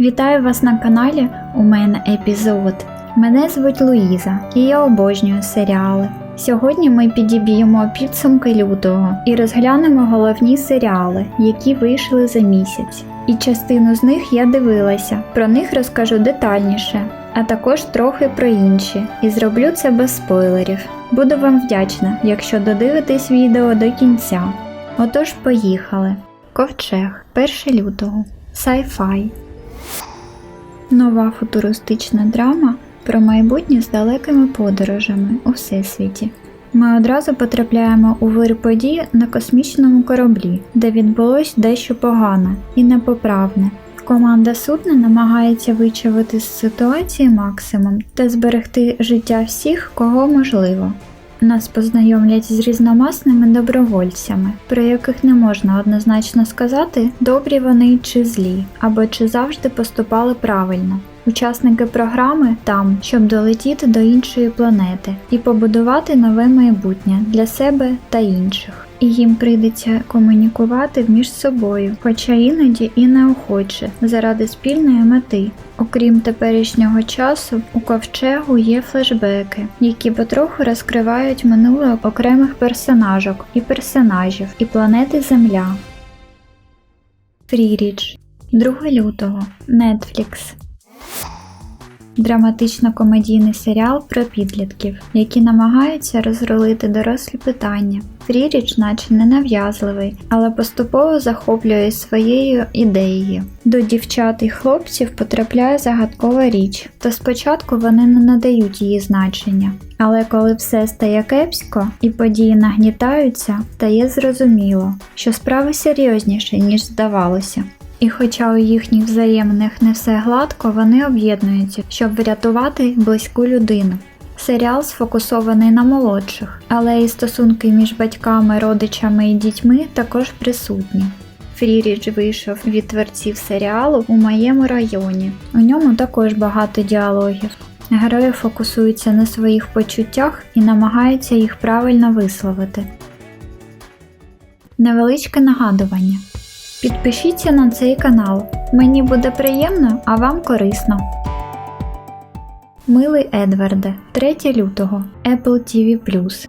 Вітаю вас на каналі У мене епізод. Мене звуть Луїза і я обожнюю серіали. Сьогодні ми підіб'ємо підсумки лютого і розглянемо головні серіали, які вийшли за місяць. І частину з них я дивилася, про них розкажу детальніше, а також трохи про інші, і зроблю це без спойлерів. Буду вам вдячна, якщо додивитесь відео до кінця. Отож, поїхали. Ковчег, 1 лютого. Sci-fi. Нова футуристична драма про майбутнє з далекими подорожами у всесвіті. Ми одразу потрапляємо у вир подій на космічному кораблі, де відбулось дещо погане і непоправне. Команда судна намагається вичавити з ситуації максимум та зберегти життя всіх, кого можливо. Нас познайомлять з різномасними добровольцями, про яких не можна однозначно сказати, добрі вони чи злі, або чи завжди поступали правильно. Учасники програми там, щоб долетіти до іншої планети і побудувати нове майбутнє для себе та інших. І їм прийдеться комунікувати між собою, хоча іноді і неохоче, заради спільної мети. Окрім теперішнього часу, у ковчегу є флешбеки, які потроху розкривають минуле окремих персонажок і персонажів, і планети Земля. Фріріч 2 лютого Netflix Драматично-комедійний серіал про підлітків, які намагаються розрулити дорослі питання. Фріріч, наче ненав'язливий, але поступово захоплює своєю ідеєю. До дівчат і хлопців потрапляє загадкова річ, то спочатку вони не надають її значення. Але коли все стає кепсько і події нагнітаються, стає зрозуміло, що справи серйозніші, ніж здавалося. І хоча у їхніх взаємних не все гладко, вони об'єднуються, щоб врятувати близьку людину. Серіал сфокусований на молодших, але і стосунки між батьками, родичами і дітьми також присутні. Фріріч вийшов від творців серіалу у моєму районі. У ньому також багато діалогів. Герої фокусуються на своїх почуттях і намагаються їх правильно висловити. Невеличке нагадування. Підпишіться на цей канал. Мені буде приємно, а вам корисно. Милий Едварде, 3 лютого, Apple TV+.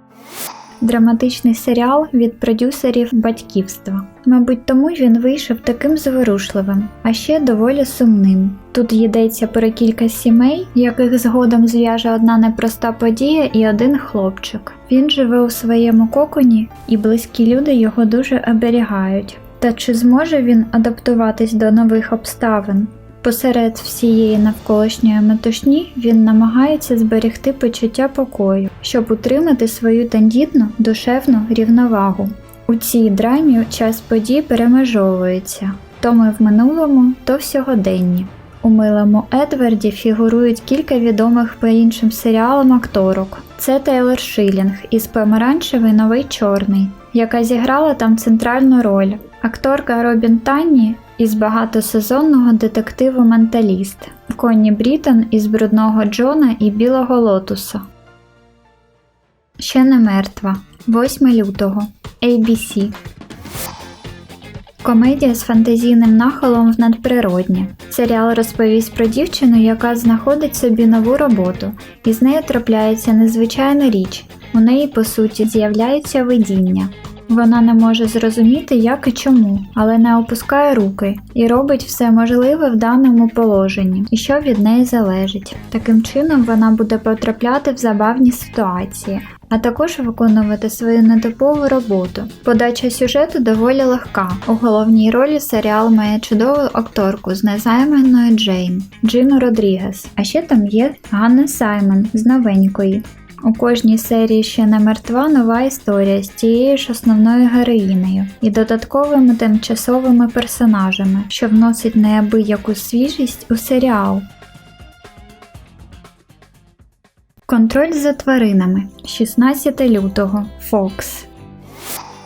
Драматичний серіал від продюсерів батьківства. Мабуть, тому він вийшов таким зворушливим, а ще доволі сумним. Тут йдеться про кілька сімей, яких згодом зв'яже одна непроста подія і один хлопчик. Він живе у своєму коконі, і близькі люди його дуже оберігають. Та чи зможе він адаптуватись до нових обставин? Посеред всієї навколишньої метушні він намагається зберегти почуття покою, щоб утримати свою тендітну душевну рівновагу. У цій драмі час подій перемежовується то ми в минулому, то в сьогоденні. У милому Едварді фігурують кілька відомих по іншим серіалам акторок. Це Тейлор Шилінг із Помаранчевий Новий Чорний, яка зіграла там центральну роль. Акторка Робін Танні із багатосезонного детективу Менталіст, Конні Брітон із Брудного Джона і Білого Лотуса. Ще не мертва. 8 лютого. ABC. Комедія з фантазійним нахилом в надприроднє. Серіал розповість про дівчину, яка знаходить собі нову роботу, і з нею трапляється незвичайна річ. У неї, по суті, з'являється видіння. Вона не може зрозуміти, як і чому, але не опускає руки і робить все можливе в даному положенні, і що від неї залежить. Таким чином вона буде потрапляти в забавні ситуації, а також виконувати свою нетипову роботу. Подача сюжету доволі легка. У головній ролі серіал має чудову акторку з незайманою Джейн Джину Родрігес. А ще там є Ганна Саймон з новенької. У кожній серії ще не мертва нова історія з тією ж основною героїнею і додатковими тимчасовими персонажами, що вносить неабияку свіжість у серіал. Контроль за тваринами 16 лютого Fox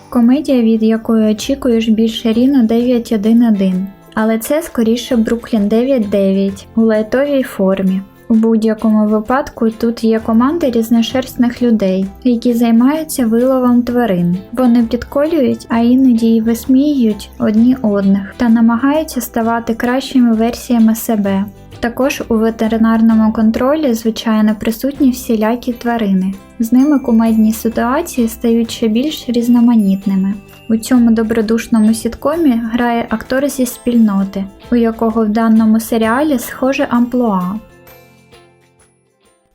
Комедія, від якої очікуєш більше Ріно 911, але це скоріше Бруклін 99 у лайтовій формі. У будь-якому випадку тут є команда різношерстних людей, які займаються виловом тварин. Вони підколюють, а іноді й висміюють одні одних та намагаються ставати кращими версіями себе. Також у ветеринарному контролі, звичайно, присутні всілякі тварини. З ними кумедні ситуації стають ще більш різноманітними. У цьому добродушному сіткомі грає актор зі спільноти, у якого в даному серіалі схоже амплуа.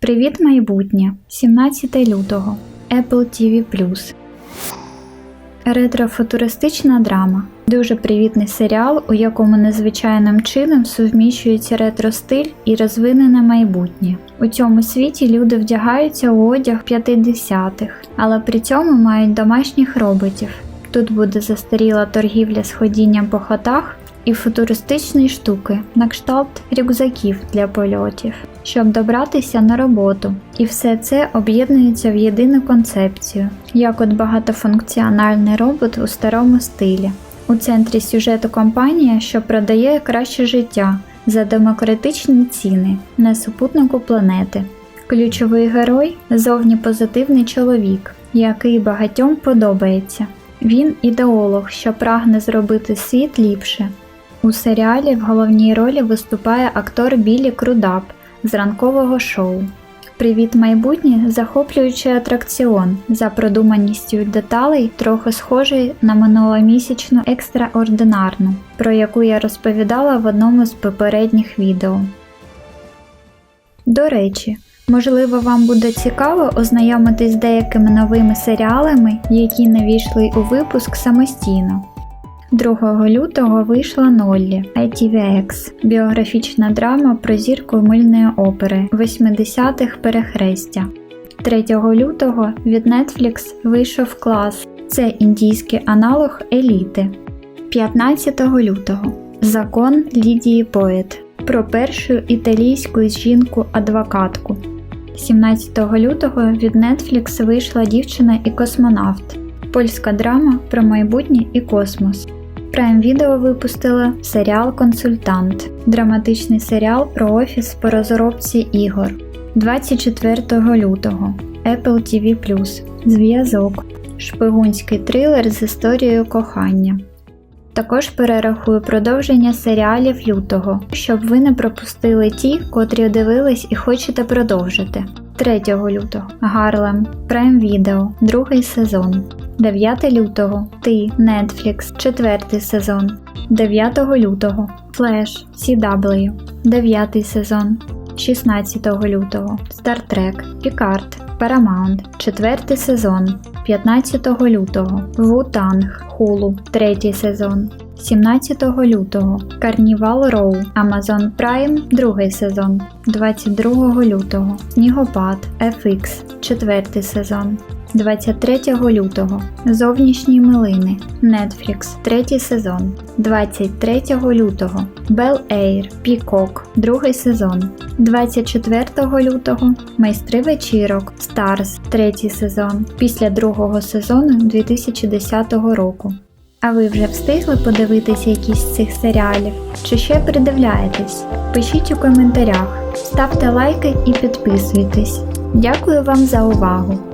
Привіт, майбутнє! 17 лютого. Apple TV+. Ретрофутуристична драма. Дуже привітний серіал, у якому незвичайним чином сувміщується ретро-стиль і розвинене майбутнє. У цьому світі люди вдягаються у одяг 50-х, але при цьому мають домашніх роботів. Тут буде застаріла торгівля з ходінням по хатах і футуристичні штуки на кшталт рюкзаків для польотів, щоб добратися на роботу. І все це об'єднується в єдину концепцію, як от багатофункціональний робот у старому стилі. У центрі сюжету компанія, що продає краще життя за демократичні ціни на супутнику планети. Ключовий герой зовні позитивний чоловік, який багатьом подобається. Він ідеолог, що прагне зробити світ ліпше. У серіалі в головній ролі виступає актор Білі Крудап з ранкового шоу. Привіт майбутнє захоплюючий атракціон за продуманістю деталей, трохи схожий на минуломісячну екстраординарну, про яку я розповідала в одному з попередніх відео. До речі, можливо, вам буде цікаво ознайомитись з деякими новими серіалами, які не війшли у випуск самостійно. 2 лютого вийшла Ноллі ITVX – біографічна драма про зірку мильної опери 80-х перехрестя. 3 лютого від Netflix вийшов клас. Це індійський аналог еліти. 15 лютого Закон Лідії Поет про першу італійську жінку-адвокатку. 17 лютого від Netflix вийшла дівчина і космонавт. Польська драма про майбутнє і космос. Prime Video випустила серіал Консультант, драматичний серіал про офіс по розробці ігор. 24 лютого Apple TV Зв'язок. Шпигунський трилер з історією кохання. Також перерахую продовження серіалів лютого, щоб ви не пропустили ті, котрі дивились і хочете продовжити. 3 лютого Гарлем Prime Video, другий сезон. 9 лютого Ти Netflix, четвертий сезон. 9 лютого Flash CW, 9 сезон. 16 лютого Trek Picard Paramount, 4 сезон. 15 лютого Вутанг Hulu, 3 сезон. 17 лютого Карнівал Роу Amazon Prime, 2 сезон. 22 лютого Снігопад FX, 4 сезон. 23 лютого Зовнішні милини Netflix, 3 сезон. 23 лютого Bel Air Peacock, 2 сезон. 24 лютого Майстри вечірок Stars, 3 сезон. Після другого сезону 2010 року. А ви вже встигли подивитися якісь з цих серіалів? Чи ще придивляєтесь? Пишіть у коментарях, ставте лайки і підписуйтесь. Дякую вам за увагу!